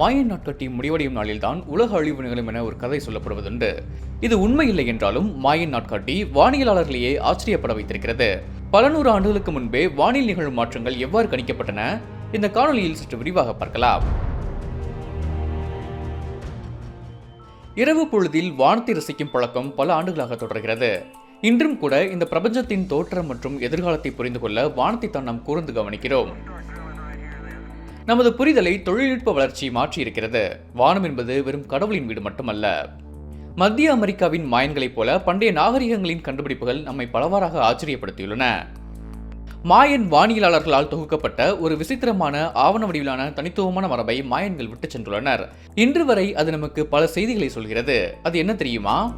மாயன் நாட்கட்டி முடிவடையும் நாளில்தான் உலக அழிவு நிகழும் என ஒரு கதை சொல்லப்படுவதுண்டு. இது உண்மையில்லை என்றாலும் மாயன் நாட்காட்டி வானியலாளர்களையே ஆச்சரியப்பட வைத்திருக்கிறது. பல நூறு ஆண்டுகளுக்கு முன்பே வானில் நிகழும் மாற்றங்கள் எவ்வாறு கணிக்கப்பட்டன? இந்த காணொலியில் சற்று விரிவாக பார்க்கலாம். இரவு பொழுதில் வானத்தை ரசிக்கும் பழக்கம் பல ஆண்டுகளாக தொடர்கிறது. இன்றும் கூட இந்த பிரபஞ்சத்தின் தோற்றம் மற்றும் எதிர்காலத்தை புரிந்து கொள்ள வானத்தை தான் நாம் கூர்ந்து கவனிக்கிறோம். நமது புரிதலை தொழில்நுட்ப வளர்ச்சி மாற்றியிருக்கிறது. வானம் என்பது வெறும் கடவுளின் வீடு மட்டுமல்ல. மத்திய அமெரிக்காவின் மாயன்களைப் போல பண்டைய நாகரிகங்களின் கண்டுபிடிப்புகள் நம்மை பலவாறாக ஆச்சரியப்படுத்தியுள்ளன. மாயன் வானியலாளர்களால் தொகுக்கப்பட்ட ஒரு விசித்திரமான ஆவண வடிவிலான தனித்துவமான மரபை மாயன்கள் விட்டுச் சென்றுள்ளனர். இன்று வரை அது நமக்கு பல செய்திகளை சொல்கிறது. அது என்ன தெரியுமா?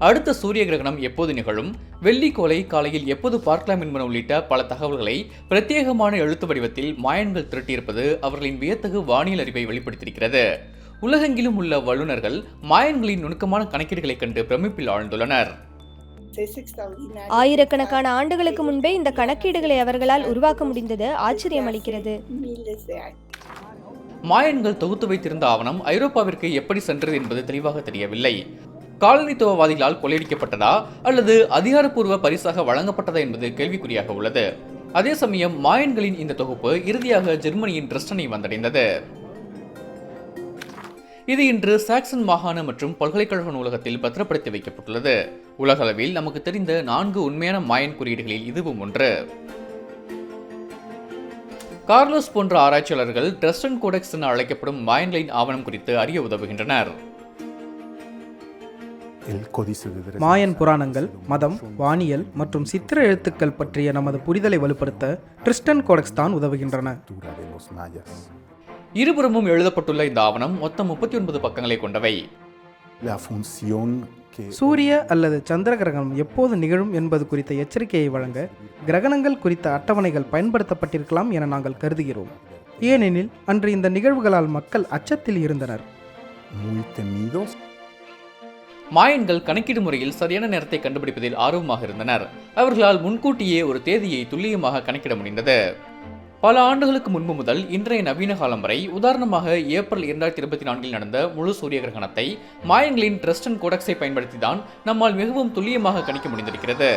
அடுத்த சூரிய கிரகணம் எப்போது நிகழும்? வெள்ளிக்கோளை காலையில் எப்போது பார்க்கலாம் என்பன உள்ளிட்ட பல தகவல்களை பிரத்யேகமான எழுத்து வடிவத்தில் மாயன்கள் திரட்டியிருப்பது அவர்களின் வியத்தகு வானியல் அறிவை வெளிப்படுத்தியிருக்கிறது. உலகெங்கிலும் உள்ள வல்லுநர்கள் மாயன்களின் நுணுக்கமான கணக்கீடுகளைக் கண்டு பிரமிப்பில் ஆழ்ந்துள்ளனர். ஆயிரக்கணக்கான ஆண்டுகளுக்கு முன்பே இந்த கணக்கீடுகளை அவர்களால் உருவாக்க முடிந்தது ஆச்சரியம் அளிக்கிறது. மாயன்கள் தொகுத்து வைத்திருந்த ஆவணம் ஐரோப்பாவிற்கு எப்படி சென்றது என்பது தெளிவாக தெரியவில்லை. காலனித்துவவாதிகளால் கொள்ளையடிக்கப்பட்டதா அல்லது அதிகாரப்பூர்வ பரிசாக வழங்கப்பட்டதா என்பது கேள்விக்குறியாக உள்ளது. அதே சமயம் மாயன்களின் இந்த தொகுப்பு இறுதியாக ஜெர்மனியின் டிரஸ்டனை வந்தடைந்தது. இது இன்று சாக்சன் மாகாண மற்றும் பல்கலைக்கழக நூலகத்தில் பத்திரப்படுத்தி வைக்கப்பட்டுள்ளது. உலகளவில் நமக்கு தெரிந்த நான்கு உண்மையான மாயன் குறியீடுகளில் இதுவும் ஒன்று. கார்லோஸ் போன்ற ஆராய்ச்சியாளர்கள் ட்ரஸ்டன் கோடெக்ஸ் என அழைக்கப்படும் மாயன்களின் ஆவணம் குறித்து அறிய உதவுகின்றனர். மாயன் புராணங்கள் மதம் வானியல் மற்றும் சித்திர எழுத்துக்கள் பற்றிய நமது புரிதலை வலுப்படுத்த ட்ரிஸ்டன் கோடெக்ஸ் தான் உதவுகின்றன. இருபுறமும் எழுதப்பட்டுள்ள இந்த ஆவணம் மொத்தம் முப்பத்தி ஒன்பது பக்கங்களை கொண்டவை. சூரிய அல்லது சந்திர கிரகணம் எப்போது நிகழும் என்பது குறித்த எச்சரிக்கையை வழங்க கிரகணங்கள் குறித்த அட்டவணைகள் பயன்படுத்தப்பட்டிருக்கலாம் என நாங்கள் கருதுகிறோம். ஏனெனில் அன்று இந்த நிகழ்வுகளால் மக்கள் அச்சத்தில் இருந்தனர். மாயன்கள் கணக்கீடு முறையில் சரியான நேரத்தை கண்டுபிடிப்பதில் ஆர்வமாக இருந்தனர். அவர்களால் முன்கூட்டியே ஒரு தேதியை துல்லியமாக கணக்கிட முடிந்தது. பல ஆண்டுகளுக்கு முன்பு முதல் இன்றைய நவீன காலம் வரை உதாரணமாக ஏப்ரல் இரண்டாயிரத்தி இருபத்தி நான்கில் நடந்த முழு சூரிய கிரகணத்தை மாயன்களின் ட்ரஸ்டன் கோடக்ஸை பயன்படுத்தி தான் நம்மால் மிகவும் துல்லியமாக கணிக்க முடிந்திருக்கிறது.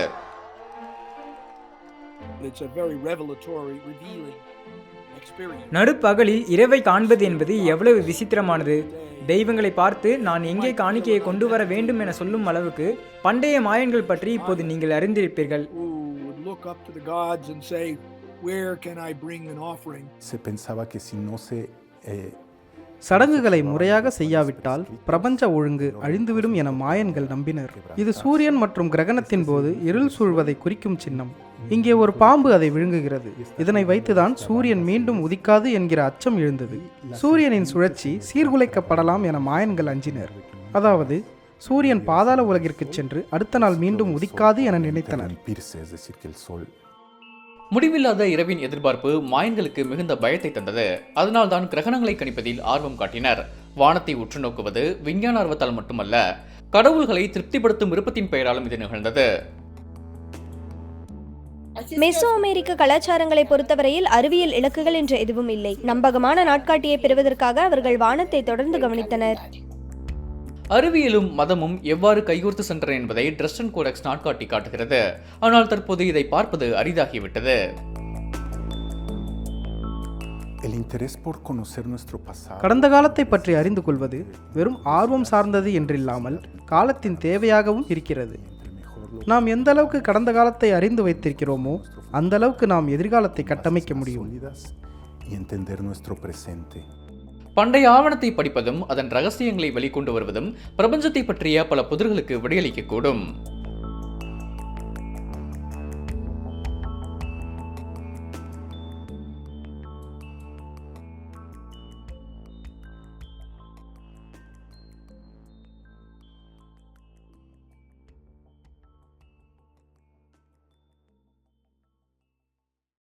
நடுப்பகலில் இரவை காண்பது என்பது எவ்வளவு விசித்திரமானது. தெய்வங்களை பார்த்து நான் எங்கே காணிக்கையை கொண்டு வர வேண்டும் என சொல்லும் அளவுக்கு பண்டைய மாயன்கள் பற்றி இப்போது நீங்கள் அறிந்திருப்பீர்கள். Eh, சடங்குகளை முறையாக செய்யாவிட்டால் பிரபஞ்ச ஒழுங்கு அழிந்துவிடும் என மாயன்கள் நம்பினர். இது சூரியன் மற்றும் கிரகணத்தின் போது இருள் சூழ்வதை குறிக்கும் சின்னம். இங்கே ஒரு பாம்பு அதை விழுங்குகிறது. இதனை வைத்துதான் சூரியன் மீண்டும் உதிக்காது என்கிற அச்சம் எழுந்தது. சூரியனின் சுழற்சி சீர்குலைக்கப்படலாம் என மாயன்கள் அஞ்சினர். அதாவது சூரியன் பாதாள உலகிற்கு சென்று அடுத்த நாள் மீண்டும் உதிக்காது என நினைத்தனர். முடிவில்லாத இரவின் எதிர்பார்ப்பு மாயன்களுக்கு மிகுந்த பயத்தை தந்தது. அதனால்தான் கிரகணங்களை கணிப்பதில் ஆர்வம் காட்டினர். வானத்தை உற்று நோக்குவது விஞ்ஞான ஆர்வத்தால் மட்டுமல்ல கடவுள்களை திருப்திப்படுத்தும் விருப்பத்தின் பெயராலும் இது நிகழ்ந்தது. மெசோ அமெரிக்க கலாச்சாரங்களை பொறுத்தவரையில் அறிவியல் இலக்குகள் என்று எதுவும் இல்லை. நம்பகமான நாட்காட்டியை பெறுவதற்காக அவர்கள் வானத்தை தொடர்ந்து கவனித்தனர். அறிவியலும் மதமும் எவ்வாறு கைகோர்த்து சென்றன என்பதை ட்ரெஸ்டன் கோடெக்ஸ் நாட்காட்டி காட்டுகிறது. ஆனால் தற்போது இதை பார்ப்பது அரிதாகிவிட்டது. El interés por conocer nuestro pasado. கடந்த காலத்தை பற்றி அறிந்து கொள்வது வெறும் ஆர்வம் சார்ந்தது என்றில்லாமல் காலத்தின் தேவையாகவும் இருக்கிறது. நாம் எந்த அளவுக்கு கடந்த காலத்தை அறிந்து வைத்திருக்கிறோமோ அந்த அளவுக்கு நாம் எதிர்காலத்தை கட்டமைக்க முடியும். Sólidas y entender nuestro presente. பண்டைய ஆவணத்தை படிப்பதும் அதன் ரகசியங்களை வெளிக்கொண்டு வருவதும் பிரபஞ்சத்தை பற்றிய பல புதிர்களுக்கு விடையளிக்கக்கூடும்.